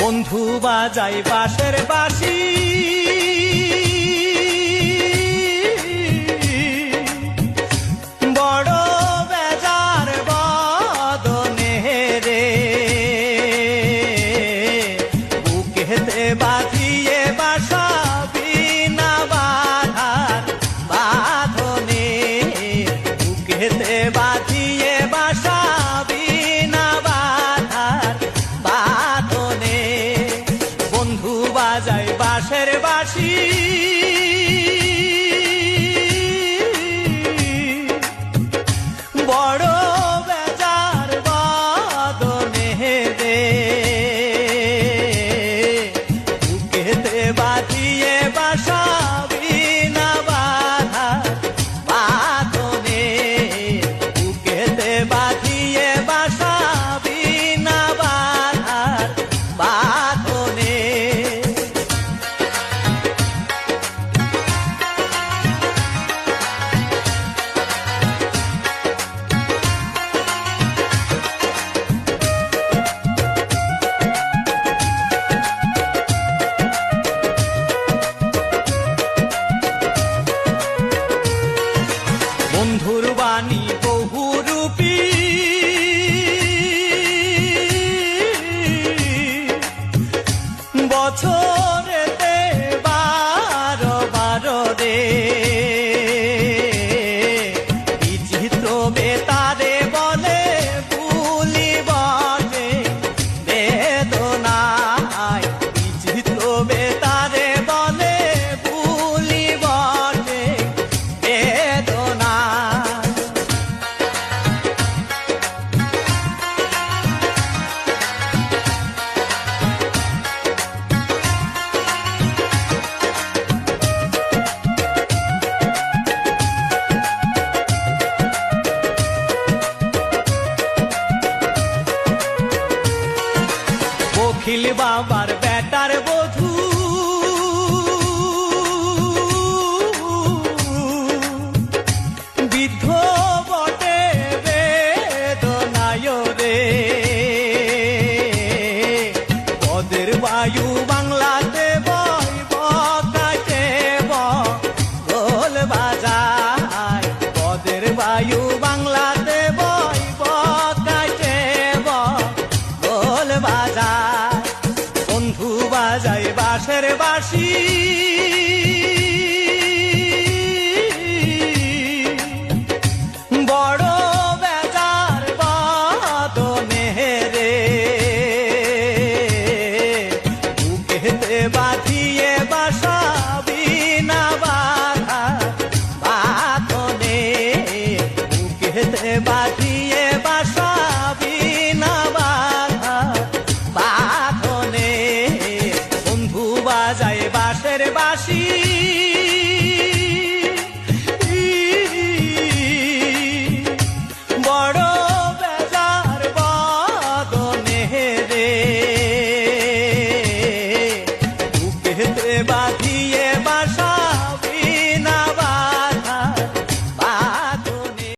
বন্ধু বাজাই বাঁশের বাঁশি Giovanni নিখিল বাবার বেটার বধু। বিদ্ধ বটে বেদনায় রে। বায়ু বাং বাজায় বাঁশের বাঁশি। হেতে বাঁধিয়ে